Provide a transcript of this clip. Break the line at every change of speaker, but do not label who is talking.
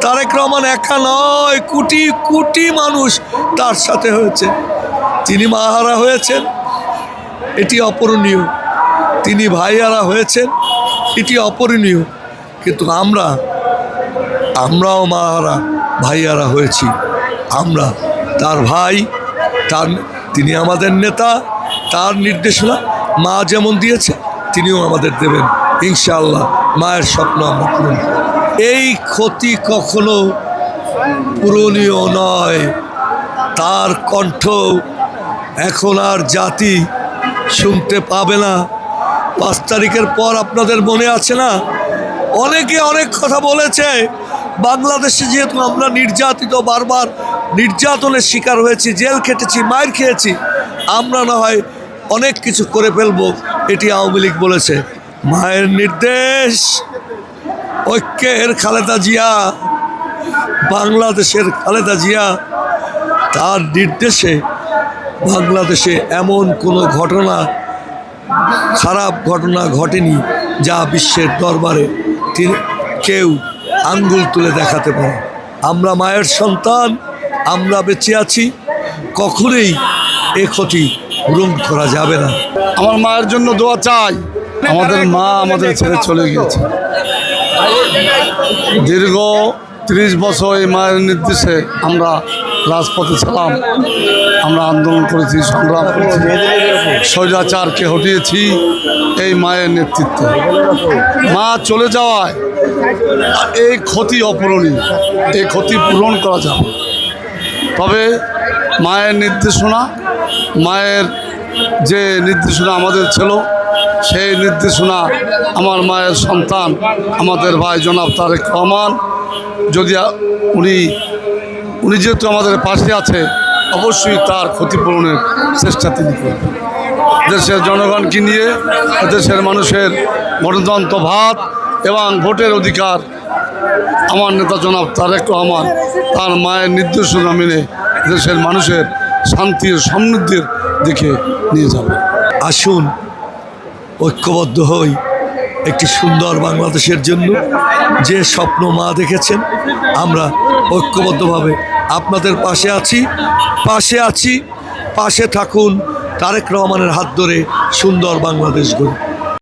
তারেক রহমান একা নয়, কোটি কোটি মানুষ তার সাথে হয়েছে। তিনি মাহারা হয়েছেন, এটি অপরণীয়। তিনি ভাইয়ারা হয়েছেন, এটি অপরণীয়। কিন্তু আমরা, আমরাও মাহারা ভাইয়ারা হয়েছি। আমরা, তার ভাই, তার, তিনি আমাদের নেতা, তার নির্দেশনা মা যেমন দিয়েছে, তিনিও আমাদের দেবেন। ইনশাআল্লাহ, মায়ের স্বপ্ন আমরা পূরণ। এই ক্ষতি কখনো পূরণীয় নয়। তার কণ্ঠ এখন আর জাতি শুনতে পাবে না। পাঁচ তারিখের পর আপনাদের মনে আছে না? অনেকে অনেক কথা বলেছে, বাংলাদেশে যেহেতু আমরা নির্যাতিত, বারবার নির্যাতনের শিকার হয়েছি, জেল খেটেছি মায়ের খেয়েছি, আমরা না হয় অনেক কিছু করে ফেলব, এটি আওয়ামী লীগ বলেছে। মায়ের নির্দেশ ঐক্যের খালেদা জিয়া বাংলাদেশের খালেদা জিয়া তার নির্দেশে বাংলাদেশে এমন কোনো ঘটনা খারাপ ঘটনা ঘটেনি যা বিশ্বের দরবারে তিনি কেউ আঙ্গুল তুলে দেখাতে পারে আমরা মায়ের সন্তান আমরা বেঁচে আছি কখনোই এ ক্ষতি পূরণ করা যাবে না।
আমার মায়ের জন্য দোয়া চাই। আমাদের মা আমাদের ছেড়ে চলে গিয়েছে। দীর্ঘ ত্রিশ বছর এই মায়ের নির্দেশে আমরা রাজপথে ছিলাম। আমরা আন্দোলন করেছি, সংগ্রাম করেছি স্বৈরাচারকে হটিয়েছি এই মায়ের নেতৃত্বে। মা চলে যাওয়ায় এই ক্ষতি অপূরণীয়, এই ক্ষতি পূরণ করা যাবে। তবে মায়ের নির্দেশনা, মায়ের যে নির্দেশনা আমাদের ছিল সেই নির্দেশনা আমার মায়ের সন্তান, আমাদের ভাই জনাব তারেক রহমান, যদি উনি উনি যেহেতু আমাদের পাশে আছে, অবশ্যই তার ক্ষতিপূরণের চেষ্টা তিনি করবেন। দেশের জনগণকে নিয়ে দেশের মানুষের গণতন্ত্র ভাত এবং ভোটের অধিকার আমার নেতা জনাব তারেক রহমান তার মায়ের নির্দেশনা মেনে দেশের মানুষের শান্তির সমৃদ্ধির দিকে নিয়ে যাবে।
আসুন ঐক্যবদ্ধ হই একটি সুন্দর বাংলাদেশের জন্য। যে স্বপ্ন মা দেখেছেন, আমরা ঐক্যবদ্ধভাবে আপনাদের পাশে আছি পাশে আছি, পাশে থাকুন। তারেক রহমানের হাত ধরে সুন্দর বাংলাদেশ গড়ি।